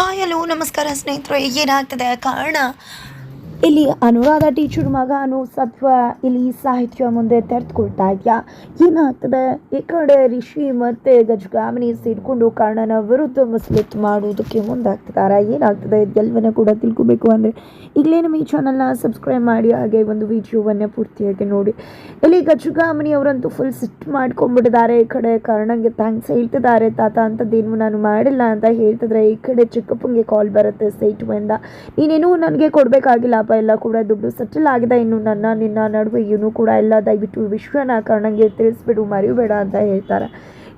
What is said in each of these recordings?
Hi hello ನಮಸ್ಕಾರ ಸ್ನೇಹಿತರು ಏನಾಗ್ತದೆ ಕಾರಣ? ಇಲ್ಲಿ ಅನುರಾಧ ಟೀಚರ್ ಮಗನು ಸತ್ವ ಇಲ್ಲಿ ಸಾಹಿತ್ಯ ಮುಂದೆ ತೆರೆದುಕೊಳ್ತಾ ಇದೆಯಾ? ಏನಾಗ್ತದೆ? ಈ ಕಡೆ ರಿಷಿ ಮತ್ತೆ ಗಜಗಾಮಿನಿ ಸೇರಿಕೊಂಡು ಕರ್ಣನ ವಿರುದ್ಧ ಮಾಡುವುದಕ್ಕೆ ಮುಂದಾಗ್ತಿದ್ದಾರೆ ಏನಾಗ್ತದೆ? ಎಲ್ಲವನ್ನ ಕೂಡ ತಿಳ್ಕೊಬೇಕು ಅಂದರೆ ಈಗಲೇ ನಮ್ಮ ಈ ಚಾನಲ್ನ ಸಬ್ಸ್ಕ್ರೈಬ್ ಮಾಡಿ, ಹಾಗೆ ಒಂದು ವಿಡಿಯೋವನ್ನು ಪೂರ್ತಿಯಾಗಿ ನೋಡಿ. ಇಲ್ಲಿ ಗಜಗಾಮಿನಿ ಅವರಂತೂ ಫುಲ್ ಸಿಟ್ ಮಾಡ್ಕೊಂಡ್ಬಿಟ್ಟಿದ್ದಾರೆ. ಈ ಕಡೆ ಕರ್ಣಂಗೆ ಥ್ಯಾಂಕ್ಸ್ ಹೇಳ್ತಿದ್ದಾರೆ. ತಾತ ಅಂಥದ್ದೇನು ನಾನು ಮಾಡಿಲ್ಲ ಅಂತ ಹೇಳ್ತಿದ್ರೆ ಈ ಕಡೆ ಚಿಕ್ಕಪ್ಪಂಗೆ ಕಾಲ್ ಬರುತ್ತೆ ಸೇಟುವಿಂದ ನೀನೇನು ನನಗೆ ಕೊಡಬೇಕಾಗಿಲ್ಲಪ್ಪ ಎಲ್ಲ ಕೂಡ ದುಡ್ಡು ಸೆಟಲ್ ಆಗಿದೆ. ಇನ್ನು ನನ್ನ, ನಿನ್ನ ನಡುವೆ ಇವನು ಕೂಡ ಎಲ್ಲ ದಯವಿಟ್ಟು ವಿಶ್ವನ ಕರ್ಣಂಗೆ ತಿಳಿಸ್ಬಿಡು. ಮರಿಬೇಡ ಅಂತ ಹೇಳ್ತಾರೆ.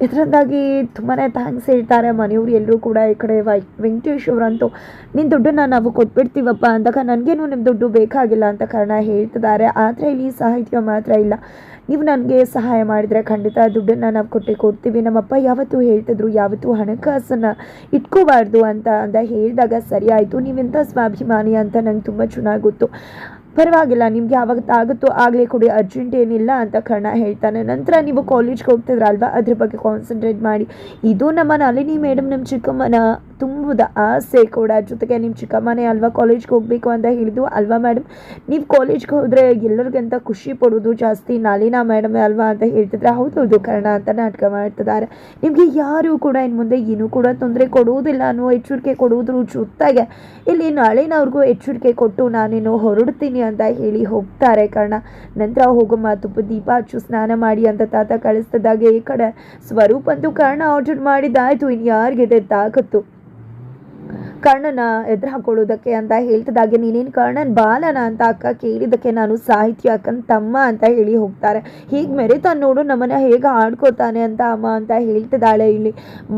ಇದರಿಂದಾಗಿ ತುಂಬಾ ಥ್ಯಾಂಕ್ಸ್ ಹೇಳ್ತಾರೆ ಮನೆಯವರು ಎಲ್ಲರೂ ಕೂಡ ಈ ಕಡೆ ವೈ, ವೆಂಕಟೇಶ್ ಅವರಂತೂ. ನಿನ್ನ ದುಡ್ಡನ್ನು ನಾವು ಕೊಟ್ಬಿಡ್ತೀವಪ್ಪ ಅಂದಾಗ ನನಗೇನು ನಿಮ್ಮ ದುಡ್ಡು ಬೇಕಾಗಿಲ್ಲ ಅಂತ ಕಾರಣ ಹೇಳ್ತಿದ್ದಾರೆ. ಆದರೆ ಇಲ್ಲಿ ಸಾಹಿತ್ಯ ಮಾತ್ರ ಇಲ್ಲ. ನೀವು ನನಗೆ ಸಹಾಯ ಮಾಡಿದರೆ ಖಂಡಿತ ದುಡ್ಡನ್ನು ನಾವು ಕೊಟ್ಟೆ ಕೊಡ್ತೀವಿ. ನಮ್ಮಪ್ಪ ಯಾವತ್ತೂ ಹೇಳ್ತಿದ್ರು, ಯಾವತ್ತೂ ಹಣಕಾಸನ್ನು ಇಟ್ಕೋಬಾರ್ದು ಅಂತ ಅಂತ ಹೇಳಿದಾಗ ಸರಿ ಆಯಿತು. ನೀವೆಂಥ ಸ್ವಾಭಿಮಾನಿ ಅಂತ ನಂಗೆ ತುಂಬ ಚೆನ್ನಾಗಿ ಗೊತ್ತು. ಪರವಾಗಿಲ್ಲ, ನಿಮ್ಗೆ ಯಾವಾಗ ಆಗುತ್ತೋ ಆಗಲೇ ಕೊಡಿ ಅರ್ಜೆಂಟ್ ಏನಿಲ್ಲ ಅಂತ ಕರ್ಣ ಹೇಳ್ತಾನೆ. ನಂತರ ನೀವು ಕಾಲೇಜ್ಗೆ ಹೋಗ್ತಿದ್ರಲ್ವಾ? ಅದ್ರ ಬಗ್ಗೆ ಕಾನ್ಸಂಟ್ರೇಟ್ ಮಾಡಿ. ಇದು ನಮ್ಮ ನಳಿನಿ ಮೇಡಮ್ ನಮ್ಮ ಚಿಕ್ಕಮ್ಮನ ತುಂಬುದ ಆಸೆ ಕೂಡ. ಜೊತೆಗೆ ನಿಮ್ಮ ಚಿಕ್ಕಮ್ಮನೇ ಅಲ್ವಾ ಕಾಲೇಜ್ಗೆ ಹೋಗಬೇಕು ಅಂತ ಹೇಳಿದ್ದು ಅಲ್ವಾ ಮೇಡಮ್ ನೀವು ಕಾಲೇಜ್ಗೆ ಹೋದರೆ ಎಲ್ಲರಿಗಿಂತ ಖುಷಿ ಪಡೋದು ಜಾಸ್ತಿ ನಾಲಿನ ಮೇಡಮ್ ಅಲ್ವಾ ಅಂತ ಹೇಳ್ತಿದ್ರೆ ಹೌದೌದು ಕರ್ಣ ಅಂತ ನಾಟಕ ಮಾಡ್ತಿದ್ದಾರೆ. ನಿಮಗೆ ಯಾರು ಕೂಡ ಇನ್ನು ಮುಂದೆ ಏನೂ ಕೂಡ ತೊಂದರೆ ಕೊಡುವುದಿಲ್ಲ ಅನ್ನೋ ಎಚ್ಚರಿಕೆ ಕೊಡುವುದ್ರ ಜೊತೆಗೆ ಇಲ್ಲಿ ನಾಳೆನವ್ರಿಗೂ ಎಚ್ಚರಿಕೆ ಕೊಟ್ಟು ನಾನೇನು ಹೊರಡ್ತೀನಿ ಅಂತ ಹೇಳಿ ಹೋಗ್ತಾರೆ ಕಾರಣ. ನಂತರ ಹೋಗಮ್ಮ, ತುಪ್ಪ, ದೀಪ ಹಚ್ಚು, ಸ್ನಾನ ಮಾಡಿ ಅಂತ ತಾತ ಕಳಿಸ್ತಿದ್ದಾಗೆ ಈ ಕಡೆ. ಸ್ವರೂಪ್ ಅಂತೂ ಕಾರಣ ಆರ್ಡರ್ ಮಾಡಿದ್ದಾಯ್ತು ಇನ್ನು ಯಾರಿಗಿದೆ ತಾಕತ್ತು? ಕರ್ಣನ ಎದುರು ಹಾಕೊಳ್ಳೋದಕ್ಕೆ ಅಂತ ಹೇಳ್ತಿದ್ದಾಗೆ ನೀನೇನು ಕರ್ಣನ್ ಬಾಲನ ಅಂತ ಅಕ್ಕ ಕೇಳಿದ್ದಕ್ಕೆ ನಾನು ಸಾಹಿತ್ಯ ಅಕ್ಕನ ತಮ್ಮ ಅಂತ ಹೇಳಿ ಹೋಗ್ತಾರೆ. ಹೀಗೆ ಮೆರಿತಾನೆ ನೋಡು, ನಮ್ಮನ್ನ ಹೇಗೆ ಆಡ್ಕೋತಾನೆ ಅಂತ ಅಮ್ಮ ಅಂತ ಹೇಳ್ತಿದ್ದಾಳೆ ಇಲ್ಲಿ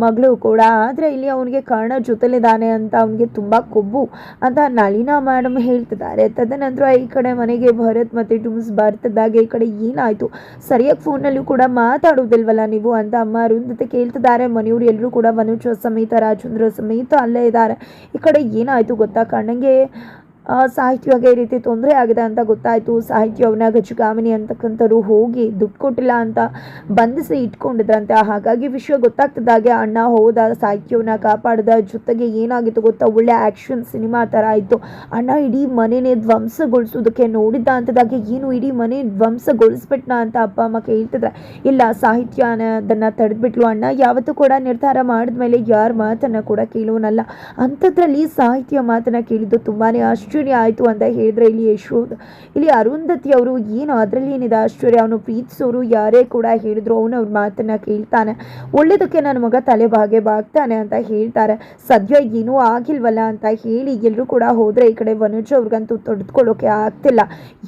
ಮಗಳು ಕೂಡ. ಆದರೆ ಇಲ್ಲಿ ಅವನಿಗೆ ಕರ್ಣ ಜೊತೆಲಿದ್ದಾನೆ ಅಂತ ಅವನಿಗೆ ತುಂಬ ಕೊಬ್ಬು ಅಂತ ನಳಿನಾ ಮೇಡಮ್ ಹೇಳ್ತಿದ್ದಾರೆ. ತದನಂತರ ಈ ಕಡೆ ಮನೆಗೆ ಭರತ್ ಮತ್ತು ಟುಮ್ಸ್ ಬರ್ತಿದ್ದಾಗೆ ಈ ಕಡೆ ಏನಾಯಿತು? ಸರಿಯಾಗಿ ಫೋನಲ್ಲೂ ಕೂಡ ಮಾತಾಡೋದಿಲ್ವಲ್ಲ ನೀವು ಅಂತ ಅಮ್ಮ ಅರುಂಧತೆ ಕೇಳ್ತಿದ್ದಾರೆ. ಮನೆಯವರು ಎಲ್ಲರೂ ಕೂಡ ಮನುಜ ಸಮೇತ ರಾಜೇಂದ್ರ ಸಮೇತ ಅಲ್ಲೇ ಇದ್ದಾರೆ. ಈ ಕಡೆ ಏನಾಯಿತು ಗೊತ್ತಾ? ಕಣ್ಣಂಗೆ ಸಾಹಿತ್ಯವಾಗಿ ಈ ರೀತಿ ತೊಂದರೆ ಆಗಿದೆ ಅಂತ ಗೊತ್ತಾಯಿತು. ಸಾಹಿತ್ಯವನ್ನ ಗಜಗಾಮಿನಿ ಅಂತಕ್ಕಂಥವ್ರು ಹೋಗಿ ದುಡ್ಡು ಕೊಟ್ಟಿಲ್ಲ ಅಂತ ಬಂಧಿಸಿ ಇಟ್ಕೊಂಡಿದ್ರಂತೆ. ಹಾಗಾಗಿ ವಿಷಯ ಗೊತ್ತಾಗ್ತದಾಗೆ ಅಣ್ಣ ಹೋದ ಸಾಹಿತ್ಯವನ್ನ ಕಾಪಾಡಿದ ಜೊತೆಗೆ ಏನಾಗಿತ್ತು ಗೊತ್ತಾ? ಒಳ್ಳೆ ಆ್ಯಕ್ಷನ್ ಸಿನಿಮಾ ಥರ ಆಯಿತು ಅಣ್ಣ ಇಡೀ ಮನೆನೇ ಧ್ವಂಸಗೊಳಿಸೋದಕ್ಕೆ ನೋಡಿದ್ದ ಅಂತದಾಗೆ ಏನು ಇಡೀ ಮನೆ ಧ್ವಂಸಗೊಳಿಸ್ಬಿಟ್ನ ಅಂತ ಅಪ್ಪ, ಅಮ್ಮ ಕೇಳ್ತಿದ್ರೆ, ಇಲ್ಲ ಸಾಹಿತ್ಯ ಅನ್ನೋದನ್ನು ತಡೆದ್ಬಿಟ್ಲು ಅಣ್ಣ. ಯಾವತ್ತೂ ಕೂಡ ನಿರ್ಧಾರ ಮಾಡಿದ್ಮೇಲೆ ಯಾರ ಮಾತನ್ನು ಕೂಡ ಕೇಳೋನಲ್ಲ. ಅಂಥದ್ರಲ್ಲಿ ಸಾಹಿತ್ಯ ಮಾತನ್ನು ಕೇಳಿದ್ದು ತುಂಬಾ ಆಶ್ಚರ್ಯ ಆಯಿತು ಅಂತ ಹೇಳಿದ್ರೆ ಇಲ್ಲಿ ಯಶೋದ್ ಇಲ್ಲಿ ಅರುಂಧತಿ ಅವರು ಏನು ಅದರಲ್ಲಿ ಏನಿದೆ ಆಶ್ಚರ್ಯ? ಅವನು ಪ್ರೀತಿಸೋರು ಯಾರೇ ಕೂಡ ಹೇಳಿದ್ರು ಅವನು ಅವ್ರ ಮಾತನ್ನ ಕೇಳ್ತಾನೆ. ಒಳ್ಳೇದಕ್ಕೆ ನನ್ನ ಮಗ ತಲೆ ಬಾಗೆ ಬಾಗ್ತಾನೆ ಅಂತ ಹೇಳ್ತಾರೆ. ಸದ್ಯ ಏನೂ ಆಗಿಲ್ವಲ್ಲ ಅಂತ ಹೇಳಿ ಎಲ್ಲರೂ ಕೂಡ ಹೋದರೆ ಈ ಕಡೆ ವನುಜ ಅವ್ರಿಗಂತೂ ತಡೆದುಕೊಳ್ಳೋಕೆ ಆಗ್ತಿಲ್ಲ.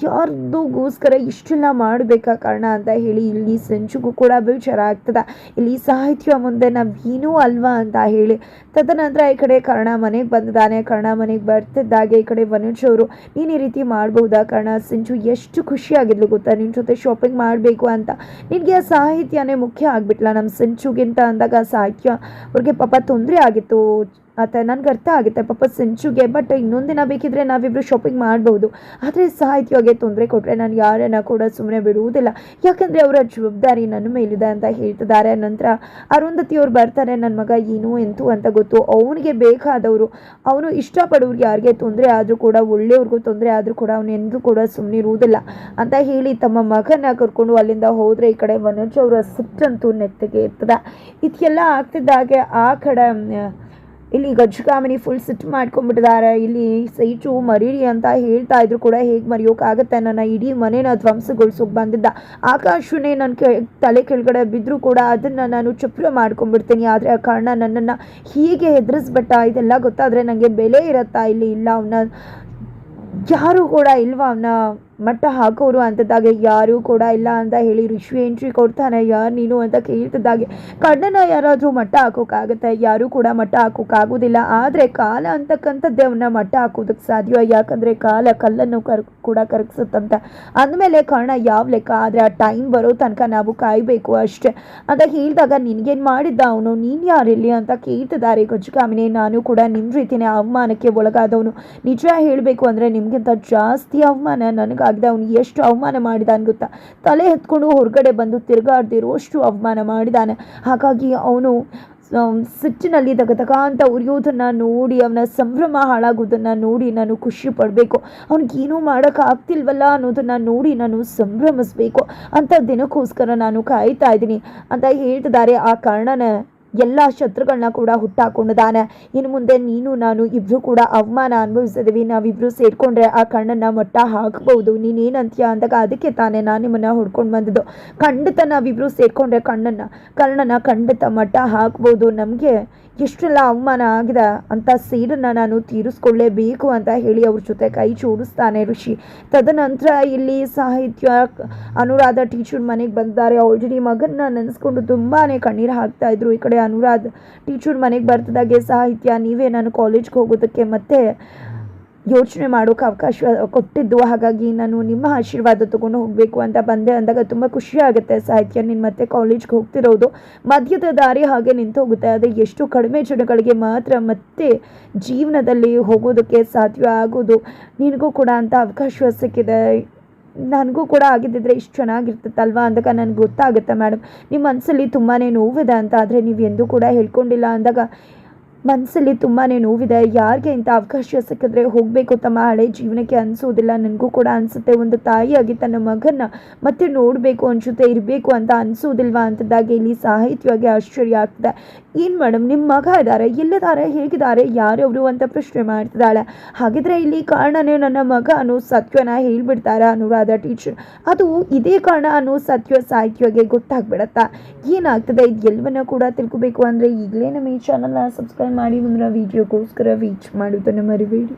ಯಾರ್ದುಗೋಸ್ಕರ ಇಷ್ಟೆಲ್ಲ ಮಾಡಬೇಕಾ ಕಾರಣ ಅಂತ ಹೇಳಿ ಇಲ್ಲಿ ಸಂಚುಗೂ ಕೂಡ ಬೇಜಾರ ಆಗ್ತದೆ. ಇಲ್ಲಿ ಸಾಹಿತ್ಯ ಮುಂದೆ ನಾವೇನೂ ಅಲ್ವಾ ಅಂತ ಹೇಳಿ. ತದನಂತರ ಈ ಕಡೆ ಕರ್ಣ ಮನೆಗೆ ಬಂದಿದ್ದಾನೆ. ಕರ್ಣ ಮನೆಗೆ ಬರ್ತಿದ್ದಾಗೆ ಈ ಕಡೆ ವನುಜ್ ಅವರು, ನೀನು ಈ ರೀತಿ ಮಾಡ್ಬೋದಾ ಕಾರಣ, ಸಿಂಚು, ಎಷ್ಟು ಖುಷಿಯಾಗಿದ್ಲು ಗೊತ್ತಾ? ನಿನ್ನ ಜೊತೆ ಶಾಪಿಂಗ್ ಮಾಡಬೇಕು ಅಂತ. ನಿನಗೆ ಆ ಸಾಹಿತ್ಯನೇ ಮುಖ್ಯ ಆಗಿಬಿಟ್ಲ? ನಮ್ಮ ಸಿಂಚುಗಿಂತ ಅಂದಾಗ ಸಾಹಿತ್ಯ ಅವ್ರಿಗೆ ಪಾಪ ತೊಂದರೆ ಆಗಿತ್ತು. ಆತ ನನಗೆ ಅರ್ಥ ಆಗುತ್ತೆ. ಪಾಪ ಸಿಂಚುಗೆ ಬಟ್ ಇನ್ನೊಂದಿನ ಬೇಕಿದ್ರೆ ನಾವಿಬ್ರು ಶಾಪಿಂಗ್ ಮಾಡ್ಬೋದು. ಆದರೆ ಸಾಹಿತ್ಯವಾಗಿ ತೊಂದರೆ ಕೊಟ್ಟರೆ ನಾನು ಯಾರನ್ನ ಕೂಡ ಸುಮ್ಮನೆ ಬಿಡುವುದಿಲ್ಲ. ಯಾಕಂದರೆ ಅವರ ಜವಾಬ್ದಾರಿ ನನ್ನ ಮೇಲಿದೆ ಅಂತ ಹೇಳ್ತಿದ್ದಾರೆ. ನಂತರ ಅರುಂಧತಿಯವ್ರು ಬರ್ತಾರೆ ನನ್ನ ಮಗ ಏನು, ಎಂತು ಅಂತ ಗೊತ್ತು. ಅವನಿಗೆ ಬೇಕಾದವರು, ಅವನು ಇಷ್ಟಪಡೋರಿಗೆ ಯಾರಿಗೆ ತೊಂದರೆ ಆದರೂ ಕೂಡ, ಒಳ್ಳೆಯವ್ರಿಗೂ ತೊಂದರೆ ಆದರೂ ಕೂಡ ಅವನು ಎಂದೂ ಕೂಡ ಸುಮ್ಮನೆ ಇರುವುದಿಲ್ಲ ಅಂತ ಹೇಳಿ ತಮ್ಮ ಮಗನ ಕರ್ಕೊಂಡು ಅಲ್ಲಿಂದ ಹೋದರೆ ಈ ಕಡೆ ಮನೋಜ್ ಅವರ ಸಿಟ್ಟಂತೂ ನೆತ್ತಿಗೆ ಇರ್ತದೆ ಇದೆಲ್ಲ ಆಗ್ತಿದ್ದಾಗೆ ಆ ಕಡೆ ಇಲ್ಲಿ ಗಜ್ಜುಗಾಮನಿ ಫುಲ್ ಸಿಟ್ ಮಾಡ್ಕೊಂಡ್ಬಿಟ್ಟಿದ್ದಾರೆ. ಇಲ್ಲಿ ಸೈಚು, ಮರೀರಿ ಅಂತ ಹೇಳ್ತಾ ಇದ್ರು ಕೂಡ ಹೇಗೆ ಮರೆಯೋಕ್ಕಾಗತ್ತೆ ನನ್ನ ಇಡೀ ಮನೇನ ಧ್ವಂಸಗೊಳಿಸೋಕೆ ಬಂದಿದ್ದ. ಆಕಾಶನೇ ನನ್ನ ತಲೆ ಕೆಳಗಡೆ ಬಿದ್ದರೂ ಕೂಡ ಅದನ್ನು ನಾನು ಚಪ್ರ ಮಾಡ್ಕೊಂಡ್ಬಿಡ್ತೀನಿ. ಆದರೆ ಆ ಕಾರಣ ನನ್ನನ್ನು ಹೀಗೆ ಹೆದರಿಸ್ಬಿಟ್ಟ ಇದೆಲ್ಲ ಗೊತ್ತಾದರೆ ನನಗೆ ಬೆಲೆ ಇರತ್ತಾ ಇಲ್ಲಿ ಇಲ್ಲ ಅವನ, ಯಾರು ಕೂಡ ಇಲ್ವಾ ಅವನ ಮಟ್ಟ ಹಾಕೋರು ಅಂತದಾಗೆ ಯಾರೂ ಕೂಡ ಇಲ್ಲ ಅಂತ ಹೇಳಿ ಋಷಿ ಎಂಟ್ರಿ ಕೊಡ್ತಾನೆ. ಯಾರು ನೀನು ಅಂತ ಕೇಳ್ತಿದ್ದಾಗೆ ಕಣ್ಣನ ಯಾರಾದರೂ ಮಟ್ಟ ಹಾಕೋಕ್ಕಾಗತ್ತೆ? ಯಾರೂ ಕೂಡ ಮಟ್ಟ ಹಾಕೋಕ್ಕಾಗೋದಿಲ್ಲ. ಆದರೆ ಕಾಲ ಅಂತಕ್ಕಂಥದ್ದೇ ಅವನ್ನ ಮಟ್ಟ ಹಾಕೋದಕ್ಕೆ ಸಾಧ್ಯ. ಯಾಕಂದರೆ ಕಾಲ ಕಲ್ಲನ್ನು ಕರ್, ಕೂಡ ಕರಗಿಸುತ್ತಂತ. ಅಂದಮೇಲೆ ಕರ್ಣ ಯಾವ ಲೆಕ್ಕ ಆದರೆ ಆ ಟೈಮ್ ಬರೋ ತನಕ ನಾವು ಕಾಯಬೇಕು ಅಷ್ಟೇ. ಅಂತ ಹೇಳಿದಾಗ ನಿನಗೇನು ಮಾಡಿದ್ದ ಅವನು? ನೀನು ಯಾರಿಲ್ಲಿ ಅಂತ ಕೇಳ್ತಿದ್ದಾರೆ ಗಜಗಾಮಿನಿ. ನಾನು ಕೂಡ ನಿಮ್ಮ ರೀತಿನೇ ಅವಮಾನಕ್ಕೆ ಒಳಗಾದವನು. ನಿಜ ಹೇಳಬೇಕು ಅಂದರೆ ನಿಮಗಿಂತ ಜಾಸ್ತಿ ಅವಮಾನ ನನಗಾಗಿದೆ ಅವನು ಎಷ್ಟು ಅವಮಾನ ಮಾಡಿದಾನೆ ಗೊತ್ತಾ? ತಲೆ ಎತ್ಕೊಂಡು ಹೊರಗಡೆ ಬಂದು ತಿರುಗಾಡ್ದಿರುವಷ್ಟು ಅವಮಾನ ಮಾಡಿದಾನೆ. ಹಾಗಾಗಿ ಅವನು ಸಿಟ್ಟಿನಲ್ಲಿ ತಗತಕ ಅಂತ ಉರಿಯೋದನ್ನು ನೋಡಿ, ಅವನ ಸಂಭ್ರಮ ಹಾಳಾಗೋದನ್ನು ನೋಡಿ ನಾನು ಖುಷಿ ಪಡಬೇಕು. ಅವನಿಗೇನೂ ಮಾಡೋಕ್ಕಾಗ್ತಿಲ್ವಲ್ಲ ಅನ್ನೋದನ್ನು ನೋಡಿ ನಾನು ಸಂಭ್ರಮಿಸ್ಬೇಕು. ಅಂತ ದಿನಕ್ಕೋಸ್ಕರ ನಾನು ಕಾಯ್ತಾ ಇದ್ದೀನಿ. ಅಂತ ಹೇಳ್ತಿದ್ದಾರೆ. ಆ ಕಾರಣನ ಎಲ್ಲ ಶತ್ರುಗಳನ್ನ ಕೂಡ ಹುಟ್ಟಾಕೊಂಡಿದ್ದಾನೆ. ಇನ್ನು ಮುಂದೆ ನೀನು, ನಾನು ಇಬ್ರು ಕೂಡ ಅವಮಾನ ಅನುಭವಿಸಿದೀವಿ. ನಾವಿಬ್ರು ಸೇರ್ಕೊಂಡ್ರೆ ಆ ಕಣ್ಣನ್ನು ಮಟ್ಟ ಹಾಕಬಹುದು. ನೀನೇನಂತೀಯ ಅಂದಾಗ ಅದಕ್ಕೆ ತಾನೇ ನಾನು ನಿಮ್ಮನ್ನು ಹುಡ್ಕೊಂಡು ಬಂದಿದ್ದು. ಖಂಡಿತ ನಾವಿಬ್ರು ಸೇರ್ಕೊಂಡ್ರೆ ಕಣ್ಣನ್ನು, ಕರ್ಣನ ಖಂಡಿತ ಮಟ್ಟ ಹಾಕ್ಬೋದು ನಮಗೆ ಎಷ್ಟೆಲ್ಲ ಅವಮಾನ ಆಗಿದೆ ಅಂತ ಸೇಡನ್ನು ನಾನು ತೀರಿಸ್ಕೊಳ್ಳೇಬೇಕು ಅಂತ ಹೇಳಿ ಅವ್ರ ಜೊತೆ ಕೈ ಚೂಡಿಸ್ತಾನೆ ಋಷಿ. ತದನಂತರ ಇಲ್ಲಿ ಸಾಹಿತ್ಯ, ಅನುರಾಧ ಟೀಚರ್ ಮನೆಗೆ ಬಂದಿದ್ದಾರೆ. ಆಲ್ರೆಡಿ ಮಗನ್ನ ನೆನೆಸ್ಕೊಂಡು ತುಂಬಾ ಕಣ್ಣೀರು ಹಾಕ್ತಾ ಇದ್ರು ಈ ಕಡೆ ಅನುರಾಧ. ಟೀಚರ್ ಮನೆಗೆ ಬರ್ತದಾಗೆ ಸಾಹಿತ್ಯ, ನೀವೇ ನಾನು ಕಾಲೇಜ್ಗೆ ಹೋಗೋದಕ್ಕೆ ಮತ್ತೆ ಯೋಚನೆ ಮಾಡೋಕೆ ಅವಕಾಶ ಕೊಟ್ಟಿದ್ದು. ಹಾಗಾಗಿ ನಾನು ನಿಮ್ಮ ಆಶೀರ್ವಾದ ತೊಗೊಂಡು ಹೋಗಬೇಕು ಅಂತ ಬಂದೆ. ಅಂದಾಗ ತುಂಬ ಖುಷಿ ಆಗುತ್ತೆ ಸಾಹಿತ್ಯ. ನೀನು ಮತ್ತೆ ಕಾಲೇಜ್ಗೆ ಹೋಗ್ತಿರೋದು ಮಧ್ಯದ ದಾರಿ ಹಾಗೆ ನಿಂತು ಹೋಗುತ್ತೆ ಆದರೆ ಎಷ್ಟು ಕಡಿಮೆ ಜನಗಳಿಗೆ ಮಾತ್ರ ಮತ್ತೆ ಜೀವನದಲ್ಲಿ ಹೋಗೋದಕ್ಕೆ ಸಾಧ್ಯ ಆಗೋದು. ನಿನಗೂ ಕೂಡ ಅಂತ ಅವಕಾಶ ಸಿಕ್ಕಿದೆ. ನನಗೂ ಕೂಡ ಆಗಿದ್ದಿದ್ರೆ ಇಷ್ಟು ಚೆನ್ನಾಗಿರ್ತಿತ್ತಲ್ವಾ ಅಂದಾಗ ನನಗೆ ಗೊತ್ತಾಗುತ್ತೆ ಮೇಡಮ್ ನಿಮ್ಮ ಮನಸ್ಸಲ್ಲಿ ತುಂಬಾ ನೋವಿದೆ ಅಂತ ಆದರೆ ನೀವು ಎಂದೂ ಕೂಡ ಹೇಳ್ಕೊಂಡಿಲ್ಲ ಅಂದಾಗ ಮನಸ್ಸಲ್ಲಿ ತುಂಬಾ ನೋವಿದೆ. ಯಾರಿಗೆ ಇಂಥ ಅವಕಾಶ ಸಿಕ್ಕಿದ್ರೆ ಹೋಗಬೇಕು ತಮ್ಮ ಹಳೆ ಜೀವನಕ್ಕೆ ಅನಿಸೋದಿಲ್ಲ. ನನಗೂ ಕೂಡ ಅನಿಸುತ್ತೆ. ಒಂದು ತಾಯಿಯಾಗಿ ತನ್ನ ಮಗನ್ನ ಮತ್ತೆ ನೋಡಬೇಕು ಅನ್ಸುತ್ತೆ ಇರಬೇಕು ಅಂತ ಅನಿಸೋದಿಲ್ವಾ ಅಂತದಾಗಿ ಇಲ್ಲಿ ಸಾಹಿತ್ಯವಾಗಿ ಆಶ್ಚರ್ಯ ಆಗ್ತದೆ. ಏನು ಮೇಡಮ್ ನಿಮ್ಮ ಮಗ ಇದ್ದಾರೆ ಎಲ್ಲಿದ್ದಾರೆ, ಹೇಗಿದ್ದಾರೆ, ಯಾರವರು ಅಂತ ಪ್ರಶ್ನೆ ಮಾಡ್ತಿದ್ದಾಳೆ. ಹಾಗಿದ್ರೆ ಇಲ್ಲಿ ಕಾರಣನೇ ನನ್ನ ಮಗ ಅನ್ನೋ ಸತ್ಯನ ಹೇಳ್ಬಿಡ್ತಾರ ಅನುರಾಧ ಟೀಚರ್ ಅದು ಇದೇ ಕಾರಣ ಅನ್ನೋ ಸತ್ಯ ಸಾಹಿತ್ಯವಾಗಿ ಗೊತ್ತಾಗ್ಬಿಡತ್ತಾ? ಏನಾಗ್ತದೆ? ಇದು ಎಲ್ಲವನ್ನ ಕೂಡ ತಿಳ್ಕೊಬೇಕು ಅಂದರೆ ಈಗಲೇ ನಮ್ಮ ಈ ಚಾನಲ್ನ ಸಬ್ಸ್ಕ್ರೈಬ್ ಮಾಡಿ ಮುಂದಿನ ವೀಡಿಯೋಗೋಸ್ಕರ ರೀಚ್ ಮಾಡೋದನ್ನು ಮರಿಬೇಡಿ